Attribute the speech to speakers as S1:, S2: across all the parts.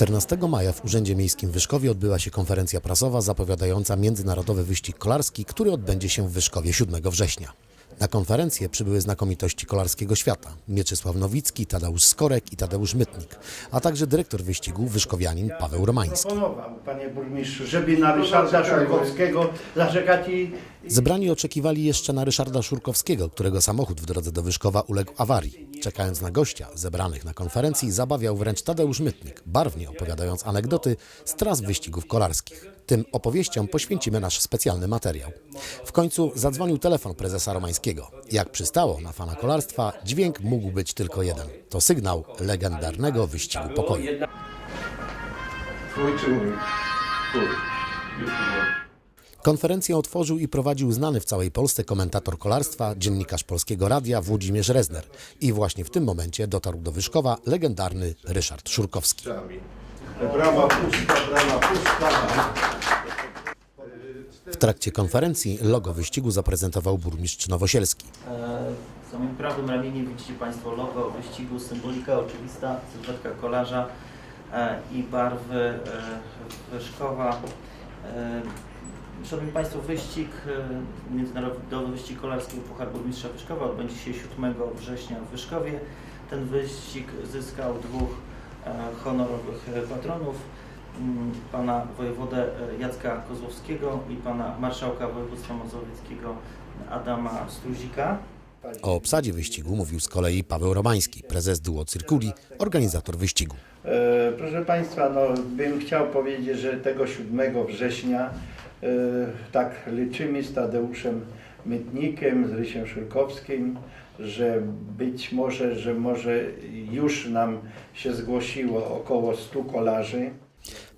S1: 14 maja w Urzędzie Miejskim w Wyszkowie odbyła się konferencja prasowa zapowiadająca międzynarodowy wyścig kolarski, który odbędzie się w Wyszkowie 7 września. Na konferencję przybyły znakomitości kolarskiego świata Mieczysław Nowicki, Tadeusz Skorek i Tadeusz Mytnik, a także dyrektor wyścigu wyszkowianin Paweł Romański.
S2: Panie burmistrzu, żeby na Ryszarda Szurkowskiego zaczekać i
S1: Zebrani oczekiwali jeszcze na Ryszarda Szurkowskiego, którego samochód w drodze do Wyszkowa uległ awarii. Czekając na gościa zebranych na konferencji, zabawiał wręcz Tadeusz Mytnik, barwnie opowiadając anegdoty z tras wyścigów kolarskich. Tym opowieściom poświęcimy nasz specjalny materiał. W końcu zadzwonił telefon prezesa Romańskiego. Jak przystało na fana kolarstwa, dźwięk mógł być tylko jeden. To sygnał legendarnego wyścigu pokoju.
S3: Twój? Twój.
S1: Konferencję otworzył i prowadził znany w całej Polsce komentator kolarstwa, dziennikarz Polskiego Radia Włodzimierz Rezner. I właśnie w tym momencie dotarł do Wyszkowa legendarny Ryszard Szurkowski.
S3: Brama pusta, brama pusta.
S1: W trakcie konferencji logo wyścigu zaprezentował burmistrz Nowosielski.
S4: E, W moim prawym ramieniu widzicie Państwo logo wyścigu, symbolika oczywista, sylwetka kolarza e, i barwy e, Wyszkowa. E, Szanowni Państwo, wyścig, e, międzynarodowy wyścig kolarski Puchar Burmistrza Wyszkowa odbędzie się 7 września w Wyszkowie. Ten wyścig zyskał dwóch e, honorowych e, patronów, mm, pana wojewodę Jacka Kozłowskiego i pana marszałka województwa mazowieckiego Adama Struzika.
S1: O obsadzie wyścigu mówił z kolei Paweł Romański, prezes Duo Cyrkuli, organizator wyścigu.
S2: proszę Państwa, no, bym chciał powiedzieć, że tego 7 września tak liczymy z Tadeuszem Mytnikiem, z Rysiem Szurkowskim, że być może, że może już nam się zgłosiło około 100 kolarzy.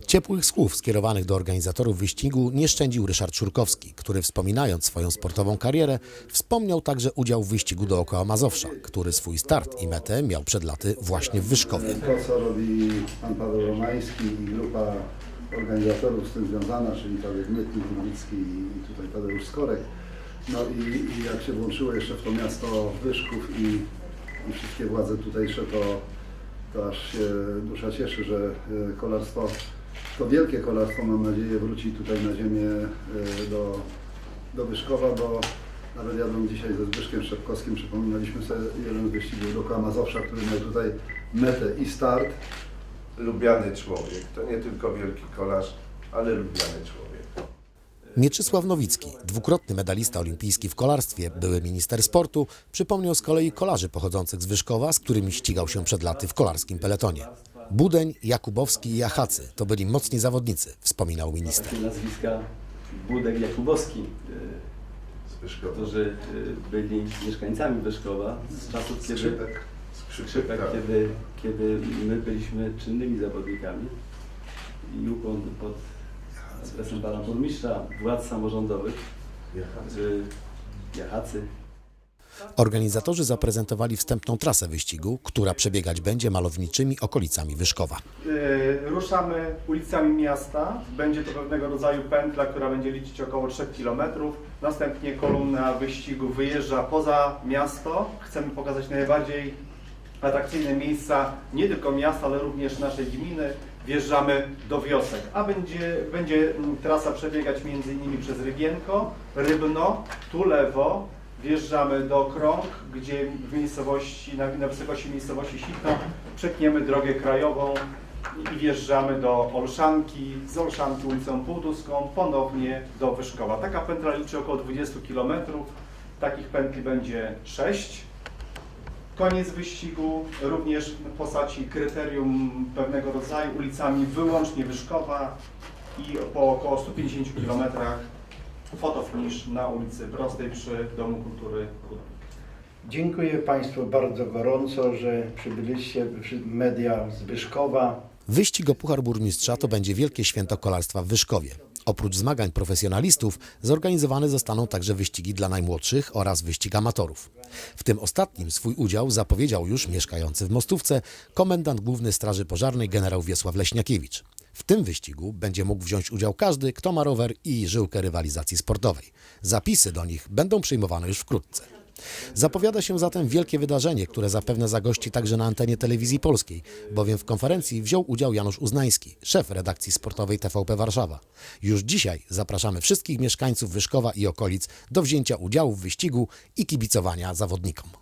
S1: Ciepłych słów skierowanych do organizatorów wyścigu nie szczędził Ryszard Szurkowski, który wspominając swoją sportową karierę, wspomniał także udział w wyścigu dookoła Mazowsza, który swój start i metę miał przed laty właśnie w Wyszkowie.
S3: To, co robi pan Paweł Romański i grupa organizatorów z tym związana, czyli Tadeusz Mytnik, Nowicki i tutaj Tadeusz Skorek. No i, i jak się włączyło jeszcze w to miasto Wyszków i, i wszystkie władze tutejsze, to, to aż się dusza cieszy, że e, kolarstwo, to wielkie kolarstwo mam nadzieję wróci tutaj na ziemię e, do, do Wyszkowa, bo nawet jadąc dzisiaj ze Zbyszkiem Szepkowskim przypominaliśmy sobie jeden z wyścigów dookoła Mazowsza, który miał tutaj metę i start.
S5: Lubiany człowiek. To nie tylko wielki kolarz, ale lubiany człowiek.
S1: Mieczysław Nowicki, dwukrotny medalista olimpijski w kolarstwie, były minister sportu, przypomniał z kolei kolarzy pochodzących z Wyszkowa, z którymi ścigał się przed laty w kolarskim peletonie. Budeń, Jakubowski i Jachacy to byli mocni zawodnicy, wspominał minister.
S6: takie nazwiska Budek Jakubowski, y, którzy y, byli mieszkańcami Wyszkowa z czasów, kiedy,
S5: Skrzypek. Skrzypek, tak.
S6: kiedy, kiedy my byliśmy czynnymi zawodnikami i ukłon pod adresem pana burmistrza, władz samorządowych,
S5: Jechać.
S6: y, Jachacy,
S1: Organizatorzy zaprezentowali wstępną trasę wyścigu, która przebiegać będzie malowniczymi okolicami Wyszkowa.
S7: E, Ruszamy ulicami miasta. Będzie to pewnego rodzaju pętla, która będzie liczyć około 3 km. Następnie kolumna wyścigu wyjeżdża poza miasto. Chcemy pokazać najbardziej atrakcyjne miejsca nie tylko miasta, ale również naszej gminy. Wjeżdżamy do wiosek, a będzie, będzie trasa przebiegać innymi przez Rygienko, Rybno, tu lewo, wjeżdżamy do Krąg, gdzie w miejscowości, na, na wysokości miejscowości Sitno przekniemy drogę krajową i wjeżdżamy do Olszanki, z Olszanki ulicą Półtuską, ponownie do Wyszkowa. Taka pętla liczy około 20 km, takich pętli będzie 6. Koniec wyścigu również w postaci kryterium pewnego rodzaju ulicami wyłącznie Wyszkowa i po około 150 km fotofinish na ulicy Prostej przy Domu Kultury.
S2: Dziękuję Państwu bardzo gorąco, że przybyliście przy- media z Wyszkowa.
S1: Wyścig o Puchar Burmistrza to będzie wielkie święto kolarstwa w Wyszkowie. Oprócz zmagań profesjonalistów zorganizowane zostaną także wyścigi dla najmłodszych oraz wyścig amatorów. W tym ostatnim swój udział zapowiedział już mieszkający w Mostówce komendant główny Straży Pożarnej generał Wiesław Leśniakiewicz. W tym wyścigu będzie mógł wziąć udział każdy, kto ma rower i żyłkę rywalizacji sportowej. Zapisy do nich będą przyjmowane już wkrótce. Zapowiada się zatem wielkie wydarzenie, które zapewne zagości także na antenie telewizji polskiej, bowiem w konferencji wziął udział Janusz Uznański, szef redakcji sportowej TVP Warszawa. Już dzisiaj zapraszamy wszystkich mieszkańców Wyszkowa i okolic do wzięcia udziału w wyścigu i kibicowania zawodnikom.